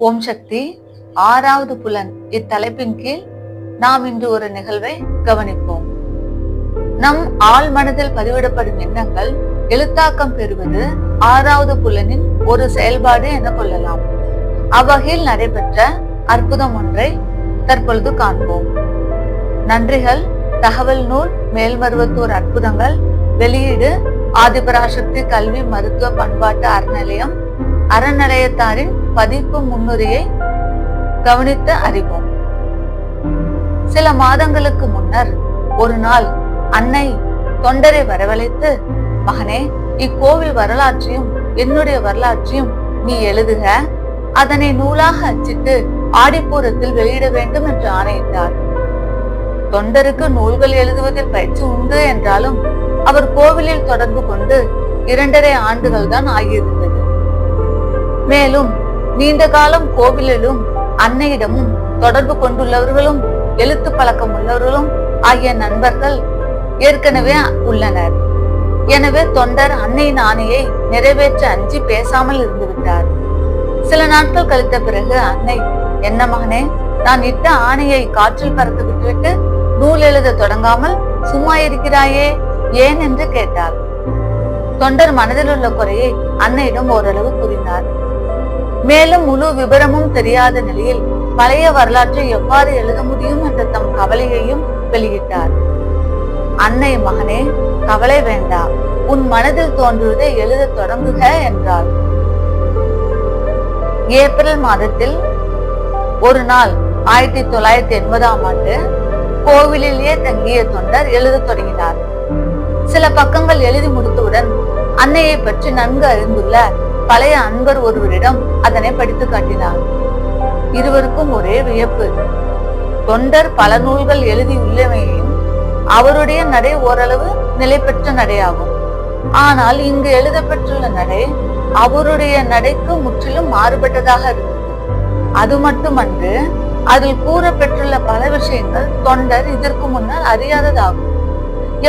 ஓம் சக்தி. ஆறாவது புலன் இத்தலைப்பின் கீழ் நாம் இன்று ஒரு நிகழ்வை கவனிப்போம். நம் ஆள் மனதில் பதிவிடப்படும் எண்ணங்கள் எழுத்தாக்கம் பெறுவது ஆறாவது புலனின் ஒரு செயல்பாடு என கொள்ளலாம். அவ்வகையில் நடைபெற்ற அற்புதம் ஒன்றை தற்பொழுது காண்போம். நன்றிகள் தகவல் நூல் மேல்மருவத்தூர் அற்புதங்கள் வெளியீடு ஆதிபராசக்தி கல்வி மருத்துவ பண்பாட்டு அறநிலையம் அறநிலையத்தாரின் பதிப்பு முன்னுரையை கவனித்து அறிவோம். சில மாதங்களுக்கு முன்னர் ஒரு நாள் அன்னை தொண்டரை வரவழைத்து மகனே இக்கோவில் வரலாற்றையும் என்னுடைய வரலாற்றையும் நீ எழுதுக. அதனை நூலாக அச்சிட்டு ஆடிப்பூரத்தில் வெளியிட வேண்டும் என்று ஆணையிட்டார். தொண்டருக்கு நூல்கள் எழுதுவதில் பயிற்சி உண்டு என்றாலும் அவர் கோவிலில் தொடர்பு கொண்டு இரண்டரை ஆண்டுகள் தான் ஆகியிருந்தது. மேலும் நீண்ட காலம் கோவிலிலும் அன்னையிடமும் தொடர்பு கொண்டுள்ளவர்களும் எழுத்து பழக்கம் உள்ளவர்களும் ஆகிய நண்பர்கள் ஏற்கனவே உள்ளனர். எனவே தொண்டர் அன்னையின் ஆணையை நிறைவேற்ற அஞ்சி பேசாமல் இருந்து விட்டார் சில நாட்கள் கழித்த பிறகு அன்னை என்ன மகனே நான் இட்ட ஆணையை காற்றில் பறந்து விட்டுவிட்டு நூல் எழுத தொடங்காமல் சும்மா இருக்கிறாயே? ஏன்? என்று கேட்டார். தொண்டர் மனதில் உள்ள குறையை அன்னையிடம் ஓரளவு கூறினார் மேலும் முழு விபரமும் தெரியாத நிலையில் பழைய வரலாற்றை எவ்வாறு எழுத முடியும் என்ற தம் கவலையையும் வெளியிட்டார். அன்னை மகனே கவலை வேண்டா. உன் மனதில் தோன்றுவதை எழுத தொடங்குக என்றார் ஏப்ரல் மாதத்தில் ஒரு நாள் ஆயிரத்தி தொள்ளாயிரத்தி எண்பதாம் ஆண்டு கோவிலிலேயே தங்கிய தொண்டர் எழுதத் தொடங்கினார். சில பக்கங்கள் எழுதி முடித்தவுடன் அன்னையை பற்றி நன்கு அறிந்துள்ள பழைய அன்பர் ஒருவரிடம் அதனை படித்து காட்டினார். இருவருக்கும் ஒரே வியப்பு. தொண்டர் பல நூல்கள் எழுதியுள்ளவையும் அவருடைய நடை ஓரளவு நிலை பெற்ற நடையாகும். ஆனால் இங்கு எழுதப்பெற்றுள்ள நடை அவருடைய நடைக்கு முற்றிலும் மாறுபட்டதாக இருந்தது. அது மட்டுமன்று அதில் கூறப்பெற்றுள்ள பல விஷயங்கள் தொண்டர் இதற்கு முன்னர் அறியாததாகும்.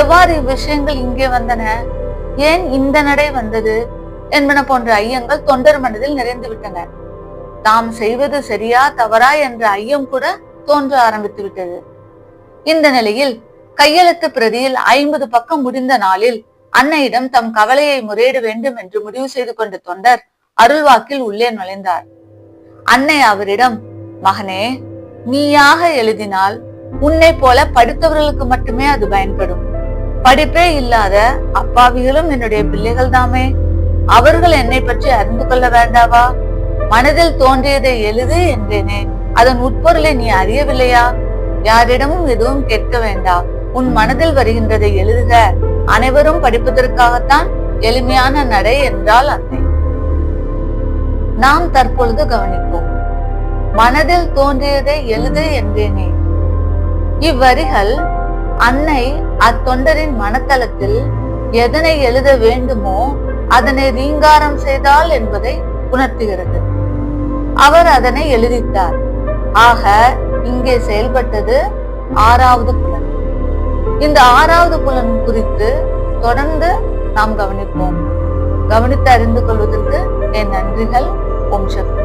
எவ்வாறு இவ்விஷயங்கள் இங்கே வந்தன? ஏன் இந்த நடை வந்தது? என்பன போன்ற ஐயங்கள் தொண்டர் மனதில் நிறைந்து விட்டன. தாம் செய்வது சரியா தவறா என்ற ஐயம் கூட தோன்ற ஆரம்பித்து விட்டது. இந்த நிலையில் கையெழுத்து பிரதியில் ஐம்பது பக்கம் முடிந்த நாளில் அன்னையிடம் தம் கவலையை முறையிட வேண்டும் என்று முடிவு செய்து கொண்ட தொண்டர் அருள்வாக்கில் உள்ளே நுழைந்தார். அன்னை அவரிடம் மகனே நீயாக எழுதினால் உன்னை போல படித்தவர்களுக்கு மட்டுமே அது பயன்படும். படிப்பே இல்லாத அப்பாவிகளும் என்னுடைய பிள்ளைகள் தாமே. அவர்கள் என்னை பற்றி அறிந்து கொள்ள வேண்டாவா? மனதில் தோன்றியதை எழுது என்றேனே. அதன் உட்பொருளை நீ அறியவில்லையா? யாரிடமும் எதுவும் கேட்க வேண்டாம் உன் மனதில் வருகின்றதை எழுதுக. அனைவரும் படிப்பதற்காகத்தான் எளிமையான நடை என்றால் அன்னை நாம் தற்பொழுது கவனிப்போம். மனதில் தோன்றியதை எழுது என்றேனே. இவ்வரிகள் அன்னை அத்தொண்டரின் மனத்தளத்தில் எதனை எழுத வேண்டுமோ அதனை ரீங்காரம் செய்தால் என்பதை உணர்த்துகிறது. அவர் அதனை எழுதித்தார். ஆக இங்கே செயல்பட்டது ஆறாவது புலன். இந்த ஆறாவது புலன் குறித்து தொடர்ந்து நாம் கவனிப்போம். கவனித்து அறிந்து கொள்வதற்கு என் நன்றிகள் ஓம் சக்தி.